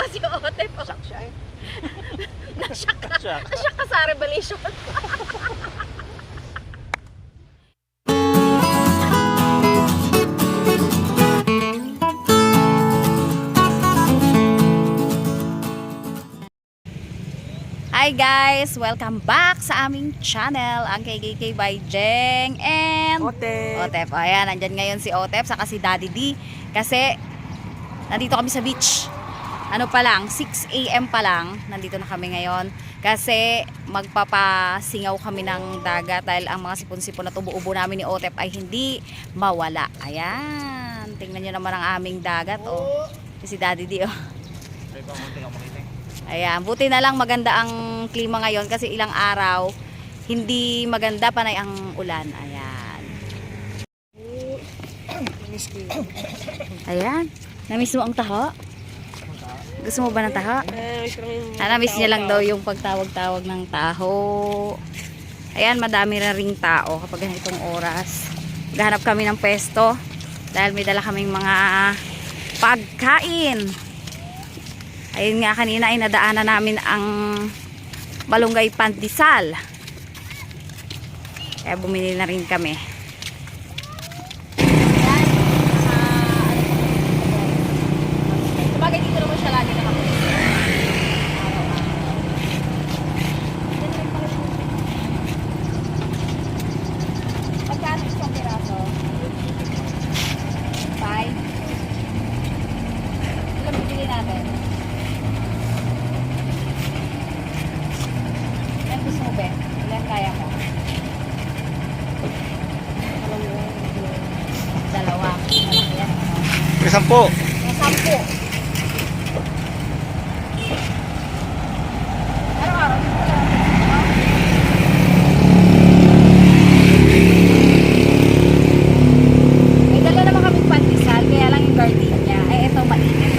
Tawa si Ote po. Sak siya eh. Nasyak ka. Sak. Nasyak ka sa revelation. Hi guys! Welcome back sa aming channel, ang KKK by Jeng and Ote. Otep. Ayan, nandyan ngayon si Otep saka si Daddy D. Kasi, nandito kami sa beach. Ano pa lang, 6 a.m. pa lang, nandito na kami ngayon. Kasi, magpapasingaw kami ng dagat dahil ang mga sipon-sipon na tubo-ubo namin ni Otep ay hindi mawala. Ayan, tingnan nyo naman ang aming dagat, oh. Si Daddy D, oh. Ayan, buti na lang maganda ang klima ngayon kasi ilang araw, hindi maganda panay ang ulan. Ayan. Ayan. Namiss mo ang taho? Gusto mo ba ng taho? Namiss niya lang daw yung pagtawag-tawag ng taho. Ayan, madami na ring tao kapag ganitong oras. Gahanap kami ng pesto dahil may dala kaming mga pagkain. Ayun nga, kanina ay nadaanan namin ang malunggay pandesal. Kaya bumili na rin kami. Sabagay dito naman siya lagi nakapunta. Magkano isang piraso? Five? Ilan bibili natin? Ilan gusto mo, be? Ilan kaya mo? Dalawa. Malaki yan. Ano? May sampo. May sampu. Araw-araw. May dala naman kami pandesal, kaya lang yung gardenia. Ay, ito mainit.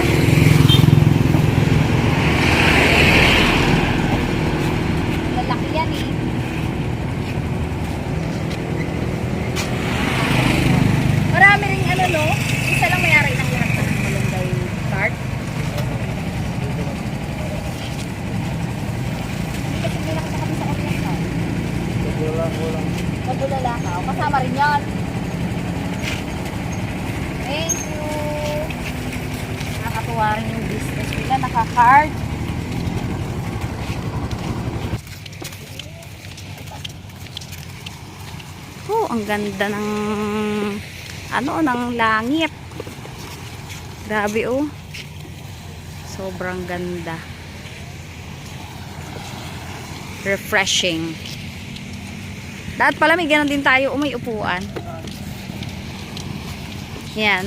Lalaki yan eh. Marami ring ano no, isa lang mayari ng lahat ng malunggay cart. Kasi hindi nakasakami sa kanya ka. Wala, wala. Nagulala ka. O, Kasama rin yan. Thank you. Nakakatuwa rin yung business nila. Naka-card. Oh, ang ganda ng ano, ng langit. Grabe oh. Sobrang ganda. Refreshing. Dapat pala may ganun din tayo. Oh, may upuan. Yan.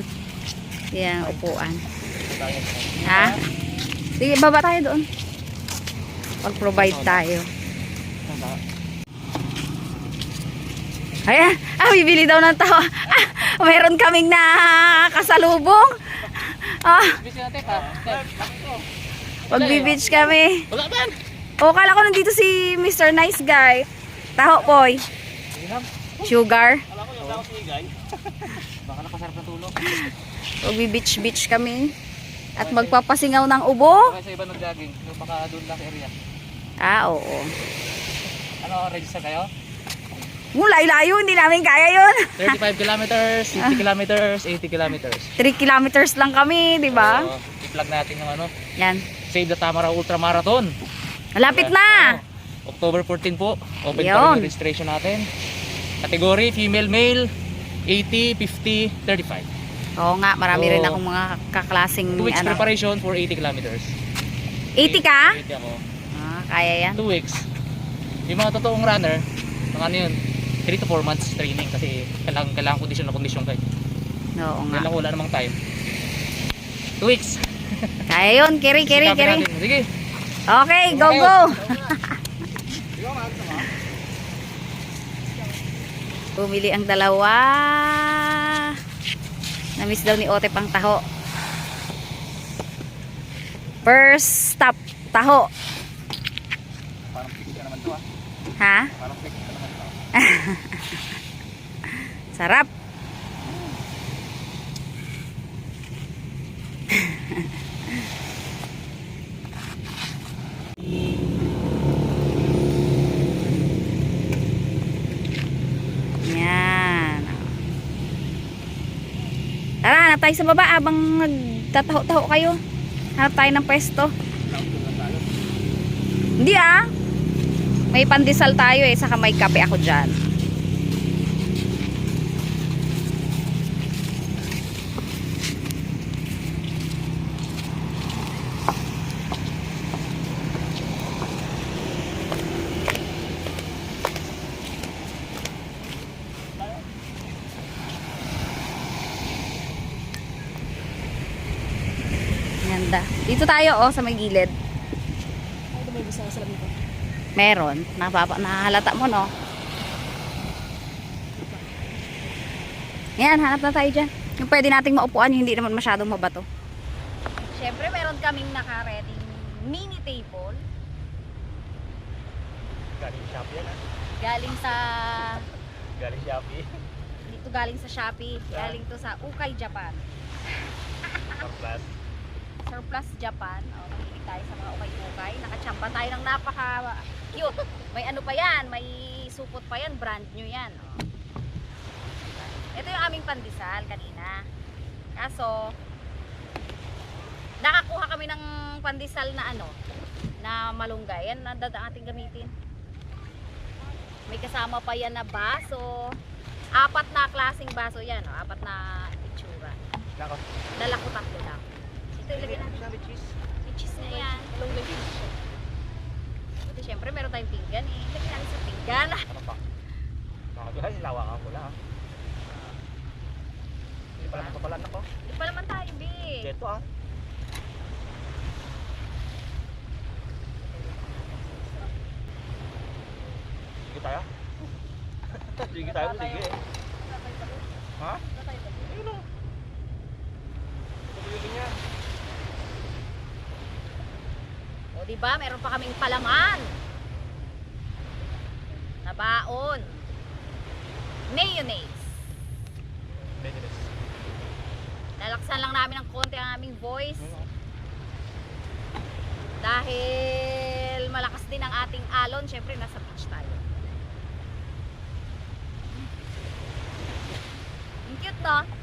Yan, upuan. Ha? Sige, baba tayo doon. Pag-provide tayo. Ayan. Ah, bibili daw ng tao. Ah, mayroon kaming na kasalubong. Ah, pag-beach kami. Wala man. O, kala ko nandito si Mr. Nice Guy. Taho, boy. Sugar. Baka nakasarap na tulog. Magbi-beach-beach kami. At magpapasingaw ng ubo. Sa iba nag-jogging. Yung baka doon lang area. Ah, oo. Ano, register kayo? Mulay layo, hindi namin kaya yun. 35 kilometers, 50 kilometers, 80 kilometers. 3 kilometers lang kami, di ba? So, i-plug natin yung ano, Yan. Save the Tamara Ultra Marathon. Malapit na. Ano, October 14 po. Open pa rin Yun. yung registration natin. Category, female, male, 80, 50, 35. Oo nga, marami Oo. rin akong mga kaklasing 2 weeks ano. preparation for 80 kilometers. 80 ka? 80 ako. Ah, kaya yan. 2 weeks. Yung mga totoong runner, mga ano yun, 3 to 4 months training kasi kailangan, kailangan kondisyon na kondisyon kayo. Oo nga. Kailangan wala namang time. 2 weeks. Kaya yun, kiri, kiri, kiri. Sige. Okay, go, go. Bumili ang dalawa. Namiss daw ni Ote pang taho. First stop, taho. Parang ka naman to ah. Ha? Parang ka naman to. Sarap. Hanap tayo sa baba abang nagtataho-taho kayo. Hanap tayo ng pwesto. Hindi ah. May pandesal tayo eh, saka may kape ako dyan. Ganda. Dito tayo oh, sa may gilid. Ano may sa labi ko? Meron. Napapa, nahalata mo, no? Yan, hanap na tayo dyan. Yung pwede nating maupuan, yung hindi naman masyadong mabato. Siyempre, meron kaming nakareting mini table. Galing Shopee yan ah. Galing sa... Galing Shopee. Dito galing sa Shopee. Galing to sa Ukay, Japan. Surplus. Surplus Japan. O, mamili tayo sa mga ukay-ukay. Nakachamba tayo ng napaka cute. May ano pa yan, may supot pa yan, brand new yan. O. Ito yung aming pandesal kanina. Kaso, nakakuha kami ng pandesal na ano, na malunggay. Yan, ang dada ating gamitin. May kasama pa yan na baso. Apat na klaseng baso yan. O. Apat na itsura. Nako. Dala ko lang. Ito ilagay natin. Sabi cheese. May cheese na yan. Buti syempre meron tayong pinggan eh. Lagyan natin sa pinggan. Ano pa? Nakagahay, lawakan ko lang. Hindi pala ako. Di pa naman tayo, B. Dito ah. Sige tayo. Sige tayo, sige. Ha? Ayun o. Pagiging niya. O di ba, meron pa kaming palaman. Na baon. Mayonnaise. Mayonnaise. Lalaksan lang namin ng konti ang aming voice. Dahil malakas din ang ating alon, syempre nasa beach tayo. Ang cute no?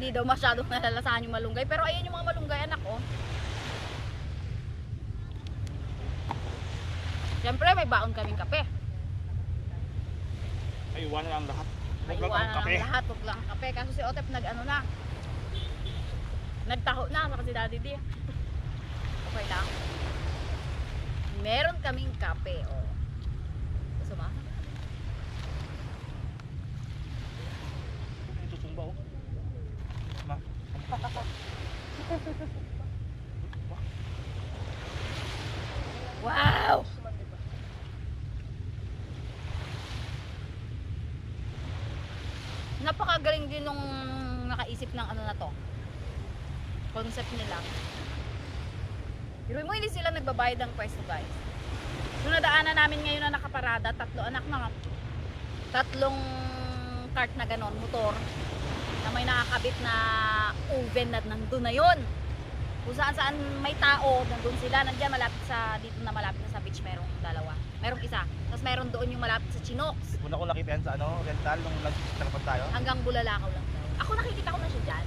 Hindi daw masyadong nalalasahan yung malunggay. Pero ayan yung mga malunggay anak oh. Syempre may baon kaming kape. Ay, iwan na lang lahat. Huwag lang iwanan ang kape. lahat, huwag lang ang kape. Kaso si Otep nag ano na. Nagtaho na, saka si Daddy D. Okay lang. Meron kaming kape, oh. Gusto mo? Susumba oh. Ma. Wow! Napakagaling din nung nakaisip ng ano na to. Concept nila. Pero mo hindi sila nagbabayad ng pwesto guys. Nung nadaanan namin ngayon na nakaparada, tatlo anak na tatlong cart na ganon, motor na may nakakabit na oven na nandun na yun. Kung saan saan may tao, nandun sila, nandiyan malapit sa, dito na malapit na sa beach, merong dalawa. Merong isa. Tapos meron doon yung malapit sa Chinox. Una ko nakita yan sa ano, rental nung nagtalapan tayo. Hanggang Bulalakaw lang daw. Ako nakikita ko na siya dyan.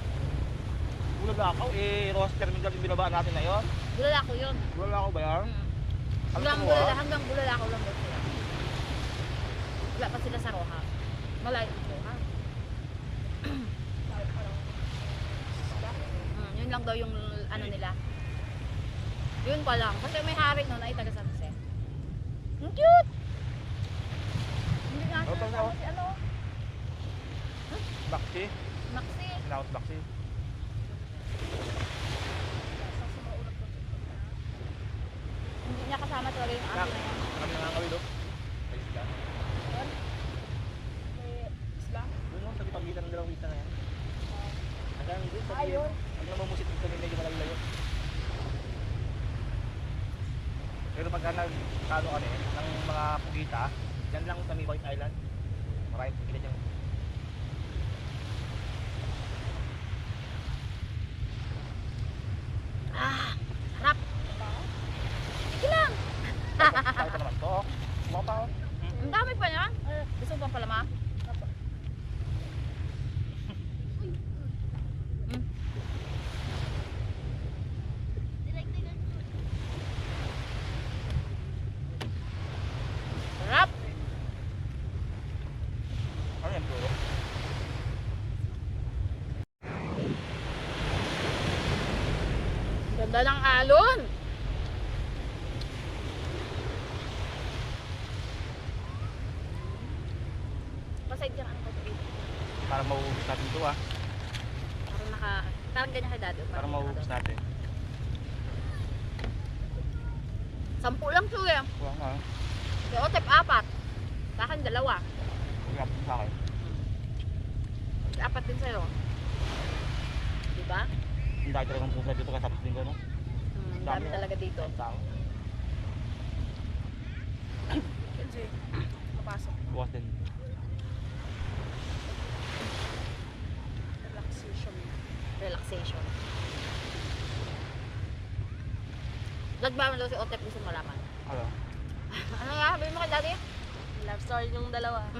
Ulag ako, eh, Ross Terminal yung binabaan natin na yun. Bulalakaw yun. Ako ba yan? Mm. Hanggang, ko, Bulala, ah. hanggang Bulalakaw lang daw sila. Wala pa sila sa Roha. Malayo sa Roha. Mm, yun lang daw yung ano nila. Yun pa lang. Kasi may hari nun ay taga San Jose. Ang cute! Hindi nga Oh, siya si ano. Baxi. Maxi. Sinawat Baxi. Hindi niya kasama talaga yung akin na yan. Kami nakakawid oh. May isla. May isla. Doon oh, sa pagitan ng dalawang isla na yan. Hanggang doon sa Ayun. Pag namumusit dito kami medyo malayo-layo. Pero pagka nagkano kami ng mga pugita, dyan lang kami White Island. Maraming pugita dyan. Ah, harap. Sige lang. Tayo pa naman to. oh. Mukha pa oh. Ang dami pa niya. Gusto mo pang palama? Ganda ng alon. Pasay dyan ano ko Para mauubos natin ito ah. Parang naka, parang ganyan kay dado. Para mauubos natin. Sampu lang to eh. Kuha nga. Si Otep, apat. Sa akin, dalawa. Huwag nga sa akin. Apat din sa'yo. Diba? Ang dahil talagang pusa dito kasapos din ko no. Dami talaga dito. Ang tao. Kenji, papasok. Bukas din. Relaxation. Relaxation. Vlog ba daw si Otep gusto malaman? Ano? ano nga? Sabi mo kay daddy? Love story yung dalawa.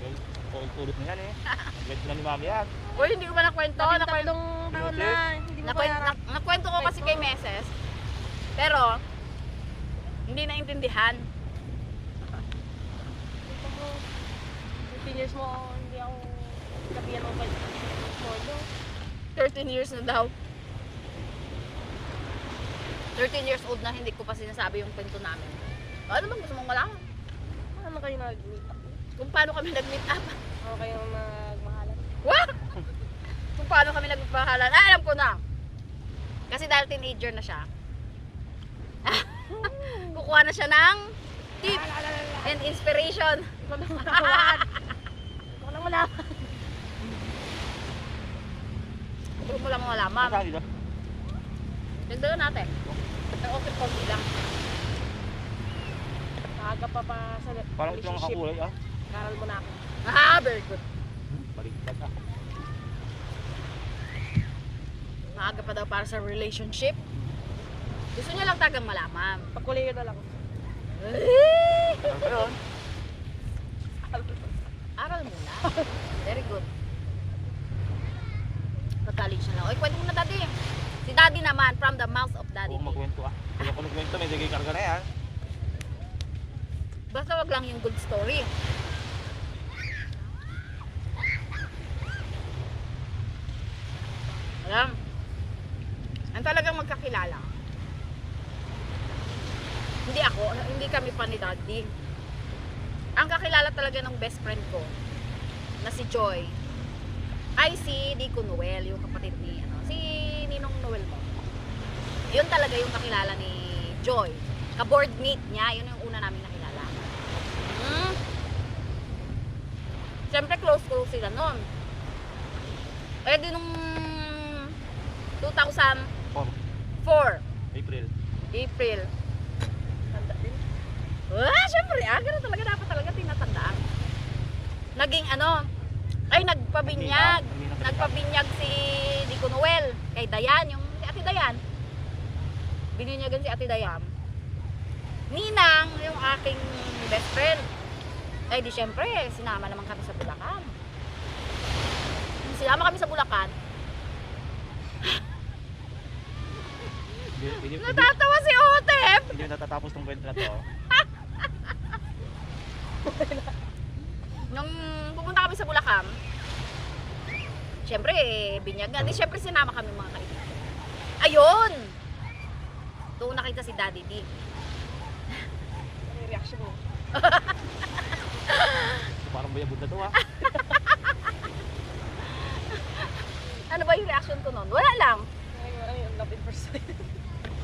Okay. Tulog na yan eh. Ang ganda na ni mami yan. Uy, hindi ko ba nakwento? Labing Nakwento, tatlong taon na. Nakwento, nakwento ko kasi kay Meses. Pero, hindi naintindihan. Ito mo, 15 years mo, hindi ako kabiyan mo pa Modo. 13 years na daw. 13 years old na hindi ko pa sinasabi yung kwento namin. Ano bang gusto mong malaman? Ano kayo nag-meet up? Kung paano kami nag-meet up? Ano kayo nagmahalan? What? Kung paano kami nagpapahalan? Ah, alam ko na. Kasi dahil teenager na siya. Kukuha na siya ng tip and inspiration. Ikaw lang malaman. Lang. Kung mo lang malaman. Dagdagan natin. Ang okay konti lang. Maaga pa pa sa Parang ito ang relationship. kakulay ah. Karal mo na ako. Ah, very good. Baliktad ah. Maaga pa daw para sa relationship. Gusto niya lang tagang malaman. Pagkulay na lang. Eh, Ano ba yun? Aral muna. Very good. Pag-college na lang. Oy, kwento mo na daddy. Si daddy naman, from the mouth of daddy. Huwag magkwento ah. Kung ako nagkwento, may dagay karga na yan. Basta wag lang yung good story. kakilala. Hindi ako, hindi kami pa ni daddy. Ang kakilala talaga ng best friend ko, na si Joy, ay si Nico Noel, yung kapatid ni, ano, si Ninong Noel mo. Yun talaga yung kakilala ni Joy. Ka-board mate niya, yun yung una namin nakilala. Hmm? Siyempre, close ko sila noon. Eh, di nung 2000, 14. 4. April. April. Tanda din. Ah, syempre, ah, ganun talaga dapat talaga tinatandaan. Naging ano, ay nagpabinyag, ano? nagpabinyag si Nico Noel kay Dayan, yung si Ate Dayan. Bininyagan si Ate Dayan. Ninang, yung aking best friend. Ay di syempre, sinama naman kami sa Bulacan. Sinama kami sa Bulacan, Natatawa si Otep! hindi natatapos tong kwento na to. Nung pupunta kami sa Bulacan, syempre, binyagan. Di syempre sinama kami mga kaibigan. Ayun! Doon nakita si Daddy D. Ano yung reaction mo? Parang bayabot na to ah. Ano ba yung reaction ko noon? Wala lang. Ano yung love in first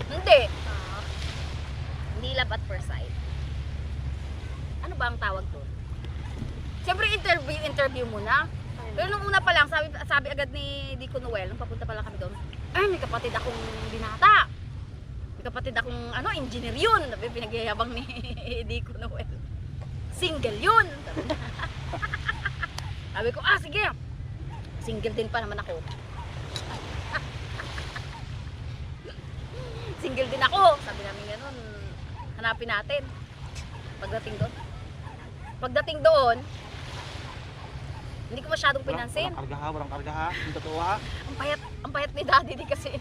Hindi. Hindi love at first sight. Ano ba ang tawag doon? Siyempre interview, interview muna. Pero nung una pa lang, sabi, sabi agad ni Dico Noel, nung papunta pa lang kami doon, ay may kapatid akong binata. May kapatid akong ano, engineer yun. Sabi, pinagyayabang ni Dico Noel. Single yun. Sabi ko, ah sige. Single din pa naman ako. Single din ako. Sabi namin ganun, hanapin natin. Pagdating doon. Pagdating doon, hindi ko masyadong pinansin. walang karga ha, walang karga ha. Yung totoo ha. Ang payat, ang payat ni Daddy di kasi.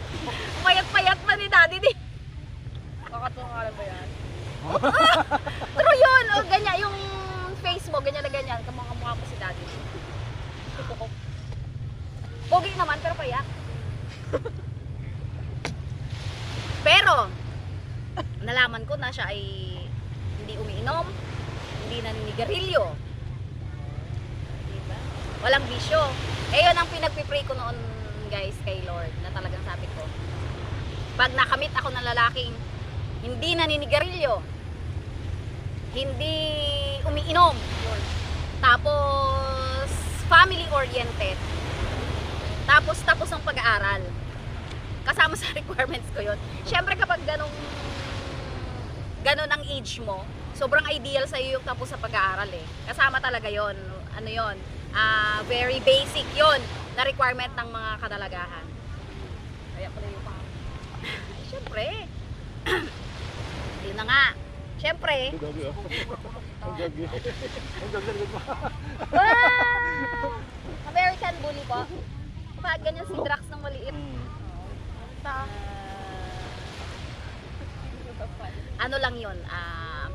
ang payat-payat pa ni Daddy di. Kakatulungan ba yan? True yun. O, ganyan, yung face mo, ganyan na ganyan. Kamukha mukha mo si Daddy. Pogi naman, pero payat. Pero, nalaman ko na siya ay hindi umiinom, hindi naninigarilyo. Diba? Walang bisyo. Eh, yun ang pinagpipray ko noon, guys, kay Lord, na talagang sabi ko, pag nakamit ako ng lalaking hindi naninigarilyo, hindi umiinom, yun. tapos family-oriented, tapos tapos ang pag-aaral. Kasama sa requirements ko yun. Siyempre kapag ganong ganon ang age mo, sobrang ideal sa iyo yung tapos sa pag-aaral eh. Kasama talaga yon Ano yon Ah, very basic yon na requirement ng mga kadalagahan. Kaya pala yung pang. Siyempre. Yun na nga. Siyempre. Ang gagi ako. Ang gagi. Ang gagi. Ang gagi. Wow! American bully po. Kapag ganyan si Drax ng maliit. Ta. Ano lang yun? Ah,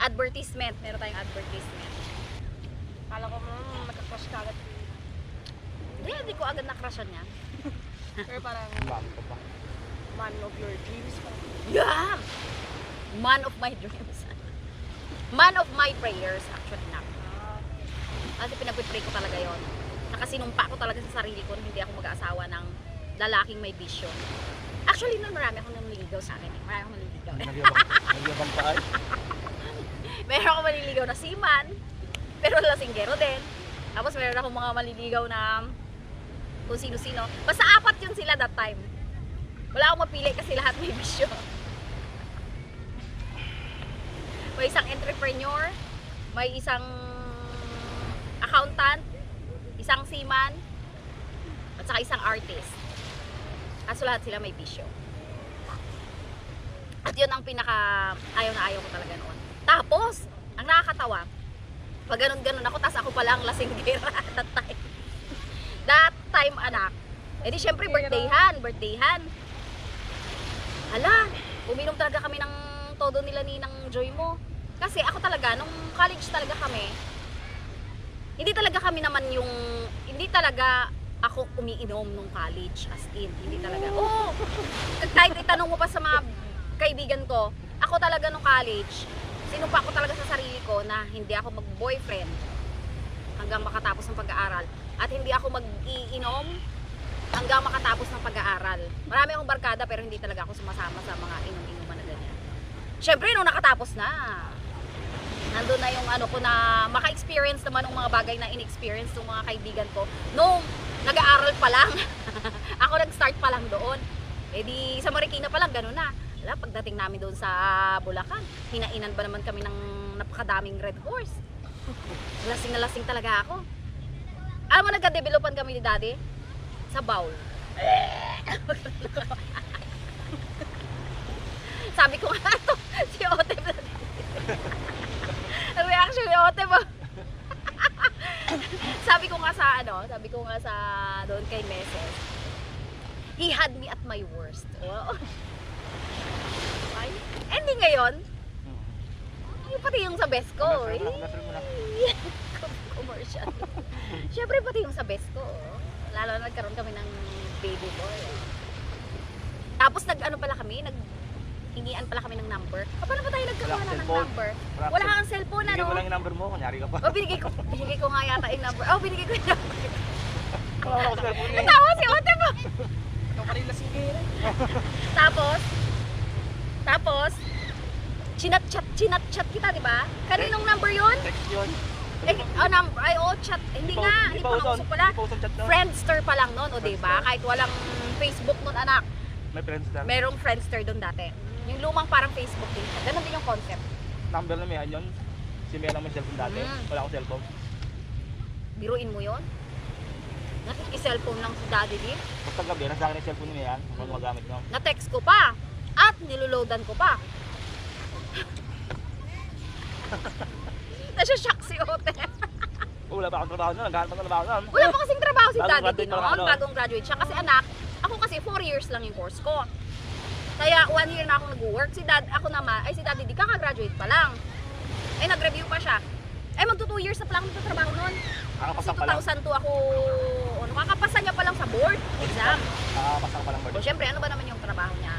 advertisement. Meron tayong advertisement. Kala ko mo nagka-crush ka agad. Hindi, hindi ko agad nakrasyan yan. Pero parang ko pa. man of your dreams. Parang, Yeah! Man of my dreams. Man of my prayers, actually na. ah, Kasi pinagpipray ko talaga yon. Nakasinumpa ko talaga sa sarili ko na hindi ako mag-aasawa ng lalaking may bisyo. Actually, noon marami akong nanliligaw sa akin. Eh. Marami akong. Nagyabang. Nagyabang pa ay. meron akong maliligaw na seaman, pero lasinggero din. Tapos meron akong mga maliligaw na kung sino-sino. Basta apat yun sila that time. Wala akong mapili kasi lahat may bisyo. May isang entrepreneur, may isang accountant, isang seaman, at saka isang artist. Kaso lahat sila may bisyo. At yun ang pinaka ayaw na ayaw ko talaga noon. Tapos, ang nakakatawa, pag ganun-ganun ako, tas ako pala ang lasinggera at that time. That time, anak. Eh di syempre, birthdayhan, birthdayhan. Hala, uminom talaga kami ng todo nila ni ng Joy mo. Kasi ako talaga, nung college talaga kami, hindi talaga kami naman yung, hindi talaga ako umiinom nung college as in, hindi talaga. Oo, kahit itanong mo pa sa mga kaibigan ko, ako talaga nung college, sinumpa ko talaga sa sarili ko na hindi ako mag-boyfriend hanggang makatapos ng pag-aaral. At hindi ako mag-iinom hanggang makatapos ng pag-aaral. Marami akong barkada pero hindi talaga ako sumasama sa mga inom-inuman na ganyan. Siyempre, nung nakatapos na, nandun na yung ano ko na maka-experience naman ng mga bagay na in-experience ng mga kaibigan ko nung nag-aaral pa lang. ako nag-start pa lang doon. Eh di sa Marikina pa lang, ganun na. Wala, pagdating namin doon sa Bulacan, hinainan ba naman kami ng napakadaming red horse. Lasing na lasing talaga ako. Alam mo, nagka-developan kami ni daddy sa bowl. Sabi ko nga to, si Otep reaction ni Otep oh. Sabi ko nga sa ano, sabi ko nga sa doon kay Meses, he had me at my worst. Ay, hindi ngayon, yung pati yung sa best ko. Ano, Eh. commercial. Siyempre pati yung sa best ko. Lalo na nagkaroon kami ng baby boy. Tapos nag ano pala kami, nag hingian pala kami ng number. O, paano ba tayo nagkakuha na ng number? Wala Wala kang cellphone, ano? mo lang yung number mo, kunyari ka pa. O, binigay ko, binigay ko nga yata yung number. Oh, binigay ko yung number. Wala ko cellphone eh. Natawa si Ote mo. ikaw pala yung lasinggera. Tapos, tapos, chinat-chat, chinat-chat kita, di ba? Kaninong number yun? Text yun. Eh, oh, number, ay, oh, chat. Hindi nga, hindi pa uso pala. Pa. Friendster pa lang noon, o di ba? Kahit walang Facebook noon, anak. May friends lang. Merong Friendster doon dati. Yung lumang parang Facebook din. Ganon din yung concept. Number na may yun. Si lang may cellphone dati. Mm. Wala akong cellphone. Biruin mo yon. Nakiki-cellphone lang si Daddy Di. Basta gabi, nasa akin yung cellphone niya yan. Kung magamit ko. Na-text ko pa. At niluloadan ko pa. Nasya-shock si Ote. Wala pa akong trabaho nun. Naghahanap ng trabaho nun. Wala pa kasing trabaho si Daddy Di graduate pa lang noon. ako. Bagong graduate siya. Kasi anak, ako kasi 4 years lang yung course ko. Kaya one year na ako nag-work. Si dad, ako naman, ay si Daddy Di, kaka-graduate pa lang. Ay, nag-review pa siya. Ay, magto 2 years na pa lang nagtatrabaho noon. Kasi Nakakapasak pa lang. 2002 ako, ano, kakapasa niya pa lang sa board exam. Nakakapasak pa lang. O, syempre, ano ba naman yung trabaho niya?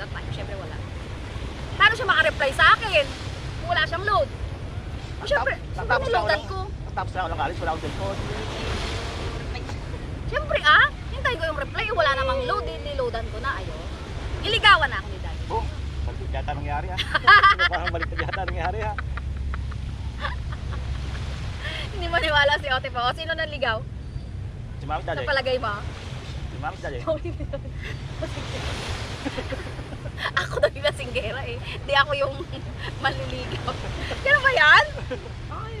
That time, syempre wala. mag-reply sa akin. Kung wala siyang load. O syempre, ako niloadan ko. Tapos na ako lang alis, wala akong cellphone. Syempre ah, hintay ko yung reply. Wala namang load, niloadan ko na. Ayo. Iligawan na ako ni Daddy. Oh, balik yata nangyari ha. Parang balik yata nangyari ha. Hindi maniwala si Ote pa. O, sino naligaw? Si Mami Sa Dali. palagay mo? Si Mami Dali. Ako daw yung lasinggera eh. Di ako yung maliligaw. Kano ba yan?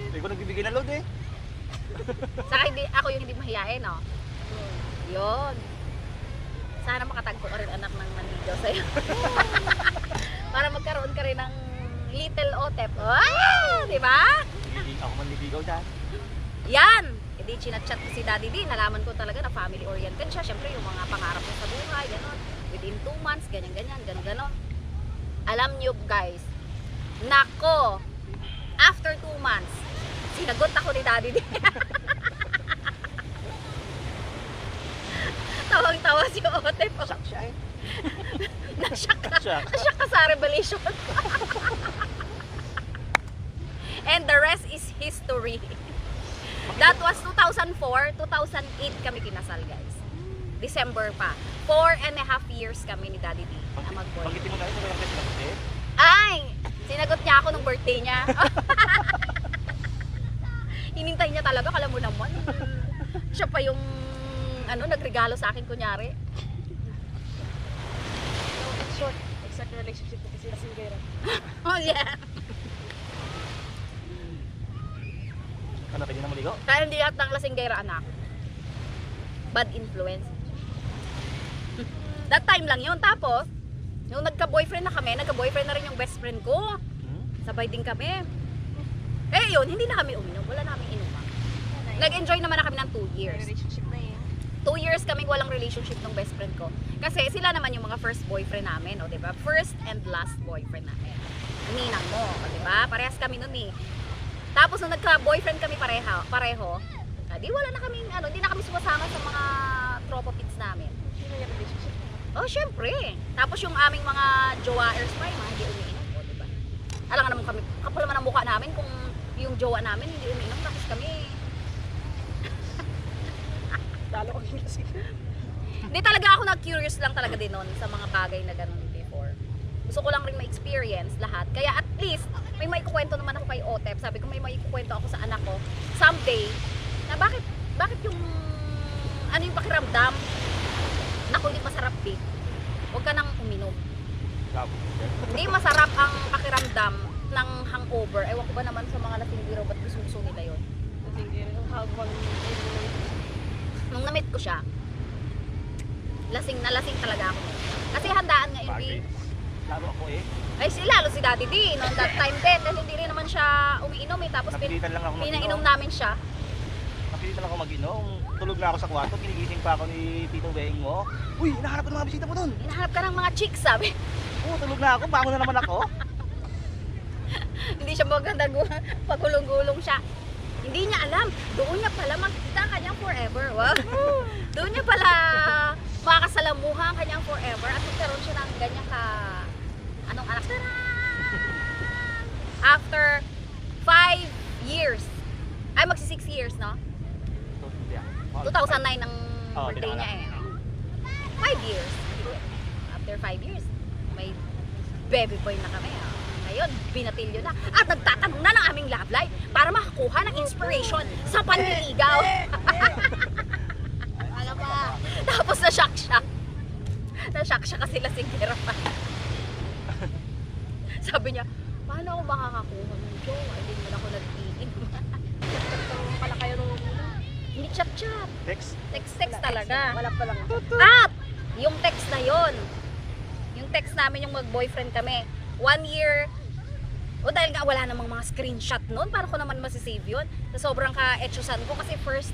Hindi ko nagbibigay ng load eh. Saka hindi, ako yung hindi mahihain, no? Yun. Sana makatagpo ka rin anak ng manligaw sa'yo. Para magkaroon ka rin ng little otep. Ah! Di ba? Ako manligaw dyan. Yan! Hindi chinachat ko si Daddy D. Nalaman ko talaga na family-oriented siya. Siyempre, yung mga pangarap niya sa buhay, gano'n. Within 2 months, ganyan-ganyan, ganyan-ganon. Alam niyo, guys, nako, after 2 months, sinagot ako ni Daddy D. Tawang-tawa si Otep. Shock siya eh. Nasyak ka. Shock. Nasyak ka sa revelation. And the rest is history. That was 2004, 2008 kami kinasal guys. December pa. Four and a half years kami ni Daddy D na mag-boy. Pagkitin mo na rin, sabi lang kasi. Ay! Sinagot niya ako nung birthday niya. Hinintay niya talaga, kala mo naman. Siya pa yung ano, nagregalo sa akin kunyari. So, in short, exact relationship ko kasi singgera. Oh yeah. Ano, pwede na maligo? Kaya hindi lahat ng lasinggera anak. Bad influence. That time lang yun. Tapos, nung nagka-boyfriend na kami, nagka-boyfriend na rin yung best friend ko. Hmm? Sabay din kami. Eh yun, hindi na kami uminom. Wala namin inuman. Nag-enjoy naman na kami ng 2 years. 2 years kaming walang relationship ng best friend ko. Kasi sila naman yung mga first boyfriend namin, o 'di ba? First and last boyfriend namin. Ninang mo, o 'di ba? Parehas kami noon eh. Tapos nung nagka-boyfriend kami pareho, pareho, ah, di wala na kaming ano, di na kami sumasama sa mga tropa pits namin. Oh, syempre. Tapos yung aming mga jowaers pa, yung mga hindi umiinom, o 'di ba? Alam nga naman kami, kapal naman ang mukha namin kung yung jowa namin hindi umiinom tapos kami Talo ko yung kasi. Hindi talaga ako nag-curious lang talaga din noon sa mga bagay na ganun before. Gusto ko lang rin ma-experience lahat. Kaya at least, may maikukwento naman ako kay Otep. Sabi ko may maikukwento ako sa anak ko someday na bakit, bakit yung, ano yung pakiramdam? Naku, hindi masarap eh. Huwag ka nang uminom. Hindi masarap ang pakiramdam ng hangover. Ewan ko ba naman sa mga lasinggiro, ba't gusto-gusto nila yun? Singgera. Habang Nung na-meet ko siya, lasing na lasing talaga ako. Kasi handaan nga hindi. Lalo ako eh. Ay si lalo si Daddy D, noon that time din. Dahil hindi rin naman siya umiinom eh. Tapos pin, Napilitan lang ako pinainom namin siya. Napilitan lang ako mag-inom. Tulog na ako sa kwarto, ginigising pa ako ni Tito Beng mo. Uy, hinahanap ko ng mga bisita mo doon. Hinahanap ka ng mga chicks, sabi. Oo, tulog na ako, bangon na naman ako. hindi siya maganda pagulong-gulong siya. Hindi niya alam. Doon niya pala makikita ang kanyang forever. Wow. Doon niya pala makakasalamuha ang kanyang forever at magkaroon siya ng ganyan ka anong anak. Taran! After five years. Ay, magsi six years, no? 2009 ang Oo, birthday niya eh. pinanganak. Five years. After five years, may baby boy na kami. ah. Ngayon, binatilyo na. At nagtatanong na ng aming love life para makakuha ng inspiration sa panliligaw. Alam ba? Tapos na-shock siya. Na-shock siya kasi lasing pa. Sabi niya, paano ako makakakuha ng Joe? Ay, hindi naman ako nag-iinom. pala kayo nung Hindi chat-chat. Text. Text-text talaga. Wala pa lang. At, yung text na yon yung text namin yung mag-boyfriend kami, one year, o dahil nga wala namang mga screenshot noon, paano ko naman masisave yun? Sa sobrang ka-etchosan ko kasi first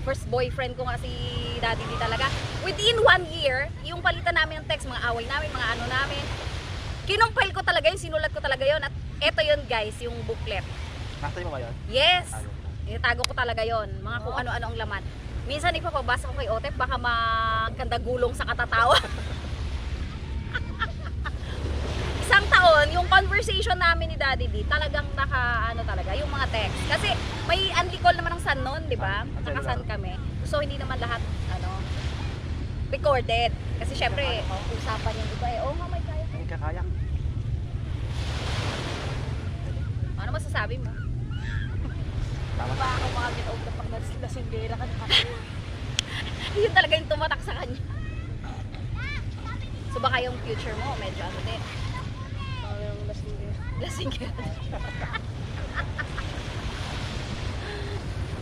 first boyfriend ko nga si Daddy D talaga. Within one year, yung palitan namin ng text, mga away namin, mga ano namin, kinumpile ko talaga yun, sinulat ko talaga yun. At eto yun guys, yung booklet. Nakatay mo ba yun? Yes! Ano? Itago ko talaga yon mga kung ano-ano ang laman. Minsan ipapabasa ko kay Otep, baka magkanda gulong sa katatawa. Isang taon, yung conversation namin ni Daddy D, talagang naka, ano talaga, yung mga text. Kasi may anti call naman ng San noon, di ba? Ang Nakasan kami. So, hindi naman lahat, ano, recorded. Kasi syempre, usapan yung iba eh, oh nga, may kaya. Ang kakayak. Ano masasabi mo? Tama. Pa ako mga get-out na pag nasimbera ka na Yun talaga yung tumatak sa kanya. So baka yung future mo, medyo ano din. Lasing ka.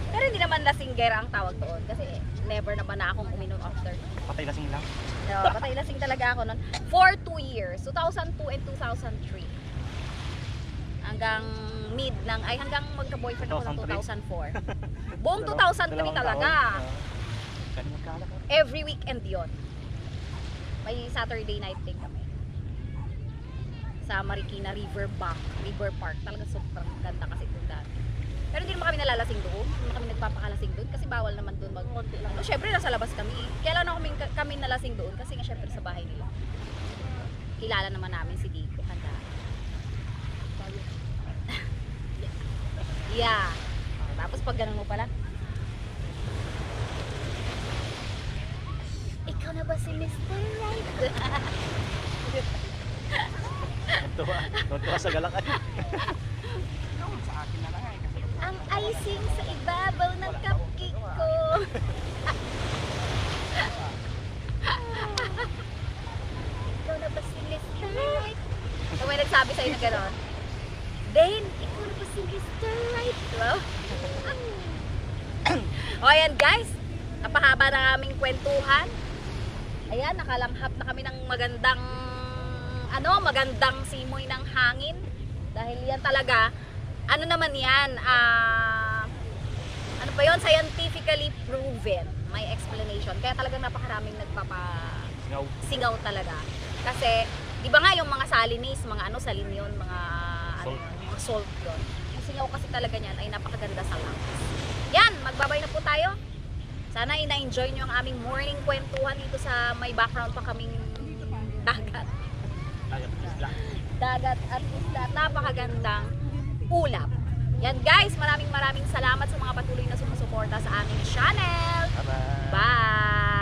Pero hindi naman lasinggera ang tawag doon kasi never naman na akong uminom after. Patay lasing lang. No, patay lasing talaga ako noon. For two years, 2002 and 2003. Hanggang mid ng, ay hanggang magka-boyfriend ako ng 2004. Buong 2003 Dalawang talaga. Every weekend yon. May Saturday night din kami. Sa Marikina River Bank, River Park. Talaga sobrang ganda kasi doon dati. Pero hindi naman kami nalalasing doon. Hindi naman kami nagpapakalasing doon kasi bawal naman doon mag... Konti lang. No, syempre nasa labas kami. Kailan ako kami, kami nalasing doon kasi nga syempre sa bahay nila. Kilala naman namin si Dico. Handa. Yeah. Tapos pag ganun mo pala, ikaw na ba si Mr. Right? Tuwa. Tuwa sa galakan. Ang icing sa ibabaw ng cupcake ko. ikaw na ba si Mr. Right? So may nagsabi sa'yo na gano'n, Dane, ikaw na ba si. Right? Diba? o ayan guys, napahaba na aming kwentuhan. Ayan, nakalanghap na kami ng magandang ano, magandang simoy ng hangin. Dahil yan talaga, ano naman yan, ah, ano pa yon scientifically proven. May explanation. Kaya talagang napakaraming nagpapa Singaw. singaw talaga. Kasi, di ba nga yung mga salinis, mga ano, salin yun, mga, ano Salt. yun, mga salt yun. Yung singaw kasi talaga niyan ay napakaganda sa lungs. Yan, magbabay na po tayo. Sana ina-enjoy nyo ang aming morning kwentuhan dito sa may background pa kaming dagat. Dagat at isla. Napakagandang ulap. Yan guys, maraming maraming salamat sa mga patuloy na sumusuporta sa aming channel. Bye-bye. Bye!